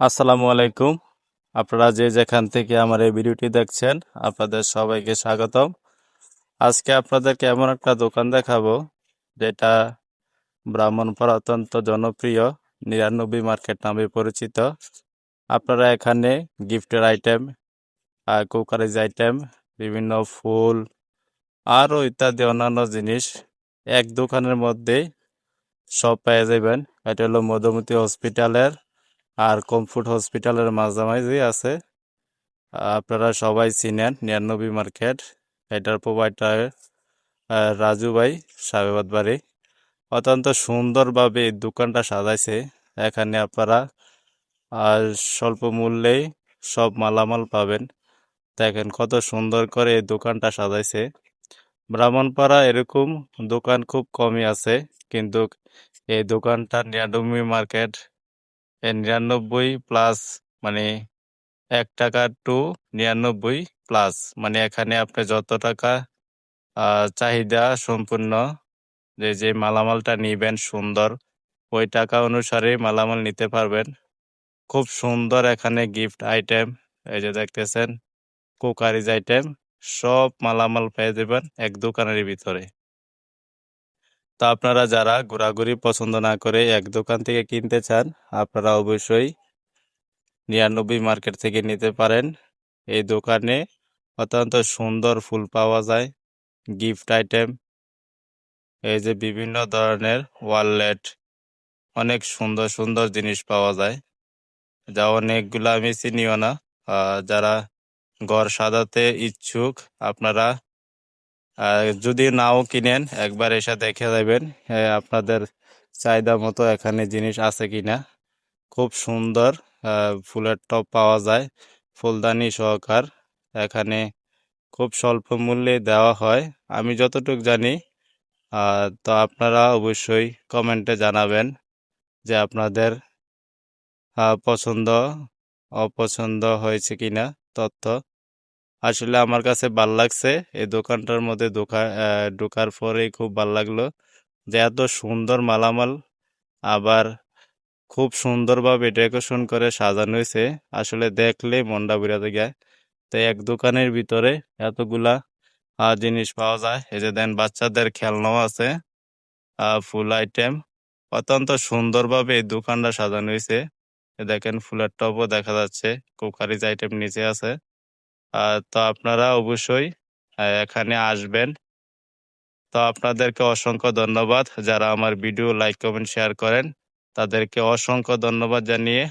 আসসালামু আলাইকুম। আপনারা যে যেখান থেকে আমার এই ভিডিওটি দেখছেন, আপনাদের সবাইকে স্বাগতম। আজকে আপনাদেরকে এমন একটা দোকান দেখাবো, যেটা ব্রাহ্মণপাড়া অত্যন্ত জনপ্রিয়, নিরানব্বই মার্কেট নামে পরিচিত। আপনারা এখানে গিফটের আইটেম কুকারিজ আইটেম, বিভিন্ন ফুল, আরও ইত্যাদি অন্যান্য জিনিস এক দোকানের মধ্যেই সব পেয়ে যাবেন। এটা হলো মধুমতি হসপিটালের আর কমফোর্ট হসপিটালের মাঝামাঝি আছে, আপনারা সবাই চিনেন নিরানব্বই মার্কেট, এটার প্রোভাইডার রাজু ভাই, সাবেবাদ বাড়ি। অত্যন্ত সুন্দরভাবে এই দোকানটা সাজাইছে। এখানে আপনারা স্বল্প মূল্যেই সব মালামাল পাবেন। দেখেন কত সুন্দর করে এই দোকানটা সাজাইছে। ব্রাহ্মণপাড়া এরকম দোকান খুব কমই আছে, কিন্তু এই দোকানটা নিরানব্বই মার্কেট নিরানব্বই প্লাস মানে এক টাকা টু নিরানব্বই প্লাস মানে এখানে আপনি যত টাকা চাহিদা সম্পূর্ণ যে যে মালামালটা নিবেন সুন্দর, ওই টাকা অনুসারে মালামাল নিতে পারবেন। খুব সুন্দর এখানে গিফট আইটেম এই যে দেখতেছেন, কুকারিজ আইটেম সব মালামাল পেয়ে যাবেন এক দোকানের ভিতরে। তো আপনারা যারা ঘোরাঘুরি পছন্দ না করে এক দোকান থেকে কিনতে চান, আপনারা অবশ্যই নিরানব্বই মার্কেট থেকে নিতে পারেন। এই দোকানে অত্যন্ত সুন্দর ফুল পাওয়া যায়, গিফট আইটেম। এই যে বিভিন্ন ধরনের ওয়ালেট, অনেক সুন্দর সুন্দর জিনিস পাওয়া যায়, যা অনেকগুলো আমি চিনিও না। যারা ঘর সাজাতে ইচ্ছুক, আপনারা যদি নাও কিনেন একবার এসে দেখে হ্যাঁ, আপনাদের চাহিদা মতো এখানে জিনিস আছে কিনা। খুব সুন্দর ফুলের টব পাওয়া যায় ফুলদানি সহকার। এখানে খুব স্বল্প মূল্যে দেওয়া হয় আমি যতটুকু জানি। তো আপনারা অবশ্যই কমেন্টে জানাবেন যে আপনাদের পছন্দ অপছন্দ হয়েছে কিনা তথ্য। আসলে আমার কাছে ভালো লাগছে। এই দোকানটার মধ্যে দোকা ঢোকার পরেই খুব ভালো লাগল যে এত সুন্দর মালামাল আবার খুব সুন্দরভাবে ডেকোরেশন করে সাজানো হয়েছে। আসলে দেখলে মনটা বেরাতে যায়। তো এক দোকানের ভিতরে এতগুলা জিনিস পাওয়া যায়। এই যে দেন বাচ্চাদের খেলনাও আছে ফুল আইটেম। অত্যন্ত সুন্দরভাবে এই দোকানটা সাজানো হয়েছে। দেখেন ফুলের টবও দেখা যাচ্ছে। কুকারিজ আইটেম নিচে আছে। তো আপনারা অবশ্যই এখানে আসবেন। তো আপনাদেরকে অসংখ্য ধন্যবাদ যারা আমার ভিডিও লাইক, কমেন্ট, শেয়ার করেন। তাদেরকে অসংখ্য ধন্যবাদ জানিয়ে